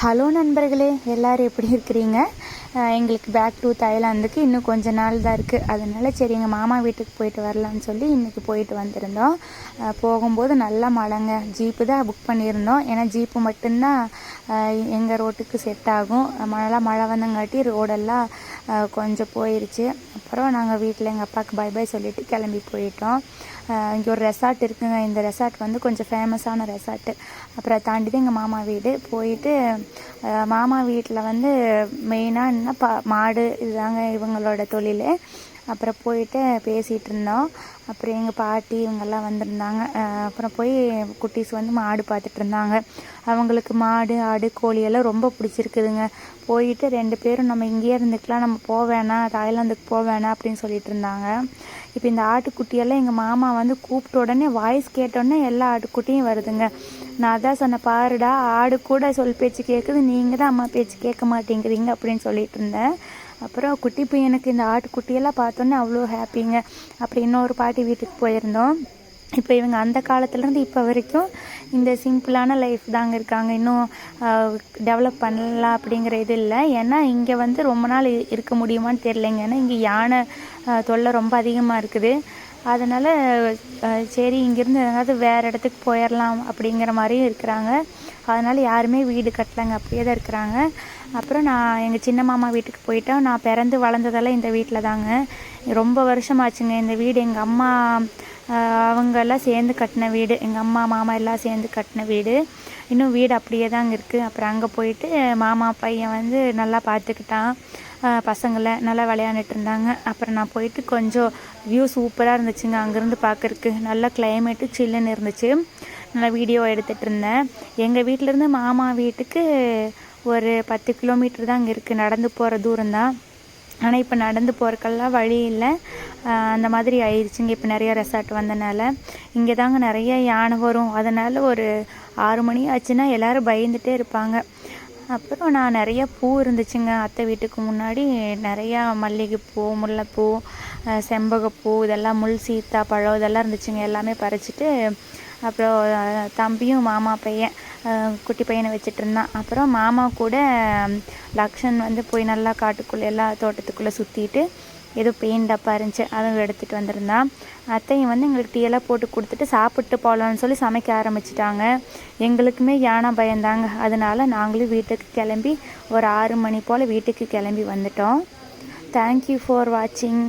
Hello நண்பர்களே எல்லோரும் எப்படி இருக்கிறீங்க? எங்களுக்கு பேக் டு தாய்லாந்துக்கு இன்னும் கொஞ்ச நாள் தான் இருக்குது அதனால சரி எங்கள் மாமா வீட்டுக்கு போயிட்டு வரலான்னு சொல்லி இன்றைக்கி போயிட்டு வந்திருந்தோம். போகும்போது நல்லா மழைங்க. ஜீப்பு தான் புக் பண்ணியிருந்தோம். ஏன்னா ஜீப்பு மட்டும்தான் எங்கள் ரோட்டுக்கு செட் ஆகும். மழை மழை வந்தங்காட்டி ரோடெல்லாம் கொஞ்சம் போயிருச்சு. அப்புறம் நாங்கள் வீட்டில் எங்கள் அப்பாவுக்கு பை பை சொல்லிவிட்டு கிளம்பி போயிட்டோம். இங்கே ஒரு ரெசார்ட் இருக்குங்க. இந்த ரெசார்ட் வந்து கொஞ்சம் ஃபேமஸான ரெசார்ட்டு அப்புறம் தாண்டி தான் எங்கள் மாமா வீடு. போயிட்டு மாமா வீட்டில் வந்து மெயினாக என்ன பா மாடு இதுதாங்க இவங்களோட தொழில். அப்புறம் போயிட்டு பேசிகிட்டு இருந்தோம் அப்புறம் எங்கள் பாட்டி இவங்கெல்லாம் வந்திருந்தாங்க. அப்புறம் போய் குட்டீஸ் வந்து மாடு பார்த்துட்டு இருந்தாங்க அவங்களுக்கு மாடு ஆடு கோழி எல்லாம் ரொம்ப பிடிச்சிருக்குதுங்க. போயிட்டு ரெண்டு பேரும் நம்ம இங்கேயே இருந்துக்கலாம் நம்ம போக வேணாம் தாய்லாந்துக்கு போவேணா அப்படின்னு சொல்லிட்டு இருந்தாங்க இப்போ இந்த ஆட்டுக்குட்டியெல்லாம் எங்கள் மாமா வந்து கூப்பிட்ட உடனே வாய்ஸ் கேட்டோடனே எல்லா ஆட்டுக்குட்டியும் வருதுங்க. நான் அதான் சொன்ன பாருடா ஆடு கூட சொல் பேச்சு கேட்குது நீங்கள் தான் அம்மா பேச்சு கேட்க மாட்டேங்கிறீங்க அப்படின்னு சொல்லிட்டு இருந்தேன் அப்புறம் குட்டி பையனுக்கு இந்த ஆட்டுக்குட்டியெல்லாம் பார்த்தோன்னே அவ்வளோ ஹாப்பிங்க. அப்புறம் இன்னொரு பாட்டி வீட்டுக்கு போயிருந்தோம். இப்போ இவங்க அந்த காலத்துலேருந்து இப்போ வரைக்கும் இந்த சிம்பிளான லைஃப் தாங்க இருக்காங்க. இன்னும் டெவலப் பண்ணலாம் அப்படிங்கிற இது இல்லை. ஏன்னா இங்கே வந்து ரொம்ப நாள் இருக்க முடியுமான்னு தெரிலங்க ஏன்னா இங்கே யானை தொல்லை ரொம்ப அதிகமாக இருக்குது. அதனால் சரி இங்கேருந்து எதாவது வேறு இடத்துக்கு போயிடலாம் அப்படிங்கிற மாதிரியும் இருக்கிறாங்க. அதனால் யாருமே வீடு கட்டலைங்க அப்படியே தான் இருக்கிறாங்க. அப்புறம் நான் எங்கள் சின்ன மாமா வீட்டுக்கு போயிட்டோம் நான் பிறந்து வளர்ந்ததெல்லாம் இந்த வீட்டில் தாங்க. ரொம்ப வருஷமாச்சுங்க இந்த வீடு எங்கள் அம்மா அவங்கெல்லாம் சேர்ந்து கட்டின வீடு. எங்கள் அம்மா மாமா எல்லாம் சேர்ந்து கட்டின வீடு. இன்னும் வீடு அப்படியே தாங்க இருக்குது அப்புறம் அங்கே போயிட்டு மாமா பையன் வந்து நல்லா பார்த்துக்கிட்டான். பசங்களை நல்லா விளையாண்டுட்டு இருந்தாங்க அப்புறம் நான் போயிட்டு கொஞ்சம் வியூ சூப்பராக இருந்துச்சுங்க. அங்கேருந்து பார்க்குறக்கு நல்லா கிளைமேட்டு சில்லுன்னு இருந்துச்சு. நல்லா வீடியோ எடுத்துகிட்டு இருந்தேன் எங்கள் வீட்டிலேருந்து மாமா வீட்டுக்கு ஒரு பத்து கிலோமீட்டர் தான் அங்கே இருக்குது நடந்து போகிற தூரம்தான். ஆனால் இப்போ நடந்து போகிறக்கெல்லாம் வழி இல்லை. அந்த மாதிரி ஆயிடுச்சுங்க இப்போ நிறைய ரெசார்ட் வந்தனால. இங்கே தாங்க நிறைய யானை வரும். அதனால் ஒரு ஆறு மணி ஆச்சுன்னா எல்லோரும் பயந்துகிட்டே இருப்பாங்க. அப்புறம் நான் நிறையா பூ இருந்துச்சுங்க. அத்தை வீட்டுக்கு முன்னாடி நிறையா மல்லிகைப்பூ முல்லைப்பூ செம்பகப்பூ இதெல்லாம் முள் சீத்தா பழம் இதெல்லாம் இருந்துச்சுங்க. எல்லாமே பறிச்சிட்டு அப்புறம் தம்பியும் மாமா பையன் குட்டி பையனை வச்சுட்டு இருந்தான். அப்புறம் மாமா கூட லக்ஷன் வந்து போய் நல்லா காட்டுக்குள்ளே எல்லா தோட்டத்துக்குள்ளே சுற்றிட்டு ஏதோ பெயின் டப்பா இருந்துச்சு அதுவும் எடுத்துகிட்டு வந்திருந்தான் அத்தையும் வந்து எங்களுக்கு டீ எல்லாம் போட்டு கொடுத்துட்டு சாப்பிட்டு போகலான்னு சொல்லி சமைக்க ஆரம்பிச்சிட்டாங்க. எங்களுக்குமே யானை பயந்தாங்க. அதனால நாங்களும் வீட்டுக்கு கிளம்பி ஒரு ஆறு மணி போல் வீட்டுக்கு கிளம்பி வந்துட்டோம். தேங்க்யூ ஃபார் வாட்சிங்